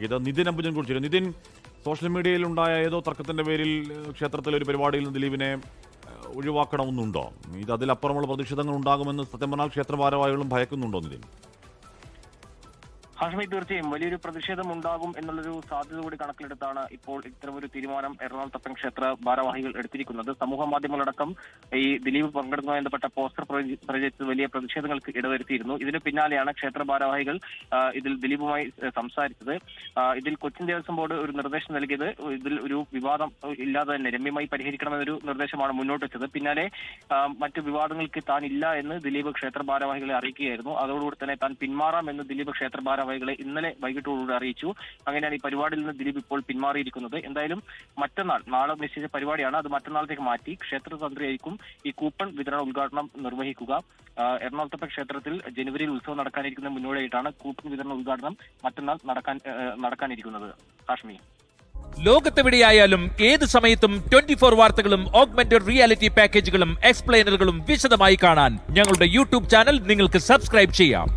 നൽകിയത് നിതിൻ അംബുജൻ കുറിച്ചിരുന്നു നിതിൻ സോഷ്യൽ മീഡിയയിൽ ഉണ്ടായ ഏതോ തർക്കത്തിന്റെ പേരിൽ ക്ഷേത്രത്തിലെ ഒരു പരിപാടിയിൽ നിന്ന് ദിലീപിനെ ഒഴിവാക്കണമെന്നുണ്ടോ? ഇത് അതിലപ്പുറമുള്ള പ്രതിഷേധങ്ങൾ ഉണ്ടാകുമെന്ന് സത്യം പറഞ്ഞാൽ ക്ഷേത്ര ഭാരവാഹികളും ഭയക്കുന്നുണ്ടോ നിതിൻ? ഹാഷ്മി തീർച്ചയായും വലിയൊരു പ്രതിഷേധം ഉണ്ടാകും എന്നുള്ളൊരു സാധ്യത കൂടി കണക്കിലെടുത്താണ് ഇപ്പോൾ ഇത്തരമൊരു തീരുമാനം എറണാകുളത്തപ്പൻ ക്ഷേത്ര ഭാരവാഹികൾ എടുത്തിരിക്കുന്നത്. സമൂഹ മാധ്യമങ്ങളടക്കം ഈ ദിലീപ് പങ്കെടുക്കുന്നതുമായി ബന്ധപ്പെട്ട പോസ്റ്റർ പ്രചരിച്ചത് പ്രചരിച്ച് വലിയ പ്രതിഷേധങ്ങൾക്ക് ഇടവരുത്തിയിരുന്നു. ഇതിന് പിന്നാലെയാണ് ക്ഷേത്ര ഭാരവാഹികൾ ഇതിൽ ദിലീപുമായി സംസാരിച്ചത്. ഇതിൽ കൊച്ചിൻ ദേവസ്വം ബോർഡ് ഒരു നിർദ്ദേശം നൽകിയത്. ഇതിൽ ഒരു വിവാദം ഇല്ലാതെ തന്നെ രമ്യമായി പരിഹരിക്കണമെന്നൊരു നിർദ്ദേശമാണ് മുന്നോട്ട് വെച്ചത്. പിന്നാലെ മറ്റു വിവാദങ്ങൾക്ക് താൻ ഇല്ല എന്ന് ദിലീപ് ക്ഷേത്ര ഭാരവാഹികളെ അറിയിക്കുകയായിരുന്നു. അതോടുകൂടി തന്നെ താൻ പിന്മാറാം എന്ന് ദിലീപ് ക്ഷേത്ര ഭാരവാഹികളെ ഇന്നലെ വൈകിട്ടോടുകൂടി അറിയിച്ചു. അങ്ങനെയാണ് ഈ പരിപാടിയിൽ നിന്ന് ദിലീപ് ഇപ്പോൾ പിന്മാറിയിരിക്കുന്നത്. എന്തായാലും മറ്റന്നാൾ നാളെ നിശ്ചയിച്ച പരിപാടിയാണ്. അത് മറ്റന്നാളത്തേക്ക് മാറ്റി ക്ഷേത്ര തന്ത്രിയായിരിക്കും ഈ കൂപ്പൺ വിതരണ ഉദ്ഘാടനം നിർവഹിക്കുക. എറണാകുളത്തപ്പ എറണാകുളത്തെ ക്ഷേത്രത്തിൽ ജനുവരിയിൽ ഉത്സവം നടക്കാനിരിക്കുന്ന മുന്നോടിയായിട്ടാണ് കൂപ്പൺ വിതരണ ഉദ്ഘാടനം മറ്റന്നാൾ നടക്കാൻ നടക്കാനിരിക്കുന്നത്. കാശ്മീർ. ലോകത്തെവിടെയായാലും ഏത് സമയത്തും ട്വന്റി ഫോർ വാർത്തകളും ഓഗ്മെന്റഡ് റിയാലിറ്റി പാക്കേജുകളും എക്സ്പ്ലെയിനറുകളും വിശദമായി കാണാൻ ഞങ്ങളുടെ യൂട്യൂബ് ചാനൽ നിങ്ങൾക്ക് സബ്സ്ക്രൈബ് ചെയ്യാം.